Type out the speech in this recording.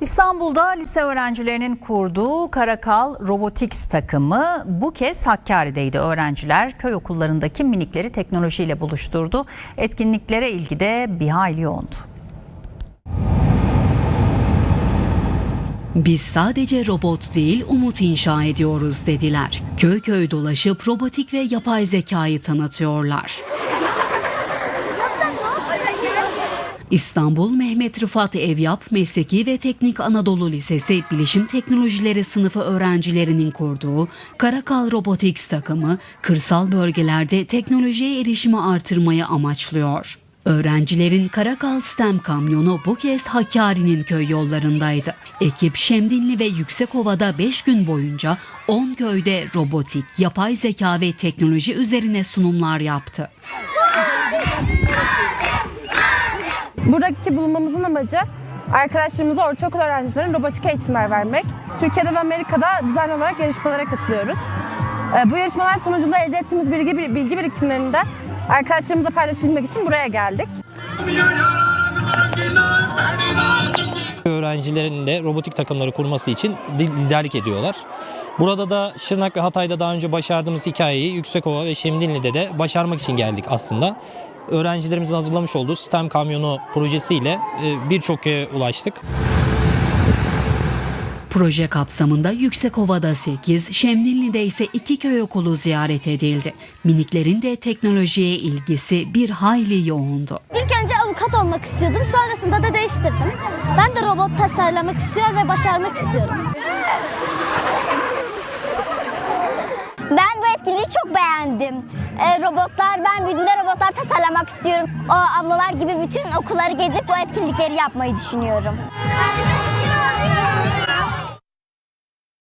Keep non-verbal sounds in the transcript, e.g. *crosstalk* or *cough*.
İstanbul'da lise öğrencilerinin kurduğu Karakal Robotics takımı bu kez Hakkari'deydi. Öğrenciler köy okullarındaki minikleri teknolojiyle buluşturdu. Etkinliklere ilgi de bir hayli yoğundu. Biz sadece robot değil umut inşa ediyoruz dediler. Köy köy dolaşıp robotik ve yapay zekayı tanıtıyorlar. İstanbul Mehmet Rıfat Evyap Mesleki ve Teknik Anadolu Lisesi Bilişim Teknolojileri sınıfı öğrencilerinin kurduğu Karakal Robotics takımı kırsal bölgelerde teknolojiye erişimi artırmayı amaçlıyor. Öğrencilerin Karakal STEM kamyonu bu kez Hakkari'nin köy yollarındaydı. Ekip Şemdinli ve Yüksekova'da 5 gün boyunca 10 köyde robotik, yapay zeka ve teknoloji üzerine sunumlar yaptı. *laughs* Buradaki bulunmamızın amacı arkadaşlarımıza ortaokul öğrencilerine robotik eğitimler vermek. Türkiye'de ve Amerika'da düzenli olarak yarışmalara katılıyoruz. Ee, Bu yarışmalar sonucunda elde ettiğimiz bilgi, bilgi birikimlerini de arkadaşlarımızla paylaşabilmek için buraya geldik. Öğrencilerin de robotik takımları kurması için li- liderlik ediyorlar. Burada da Şırnak ve Hatay'da daha önce başardığımız hikayeyi Yüksekova ve Şemdinli'de de başarmak için geldik aslında. Öğrencilerimizin hazırlamış olduğu STEM kamyonu projesiyle e, birçok köye ulaştık. Proje kapsamında Yüksekova'da 8, Şemdinli'de ise 2 köy okulu ziyaret edildi. Miniklerin de teknolojiye ilgisi bir hayli yoğundu. Avukat olmak istiyordum. Sonrasında da değiştirdim. Ben de robot tasarlamak istiyor ve başarmak istiyorum. Ben bu etkinliği çok beğendim. Ee, robotlar, ben büyüdüğümde robotlar tasarlamak istiyorum. O ablalar gibi bütün okulları gezip bu etkinlikleri yapmayı düşünüyorum.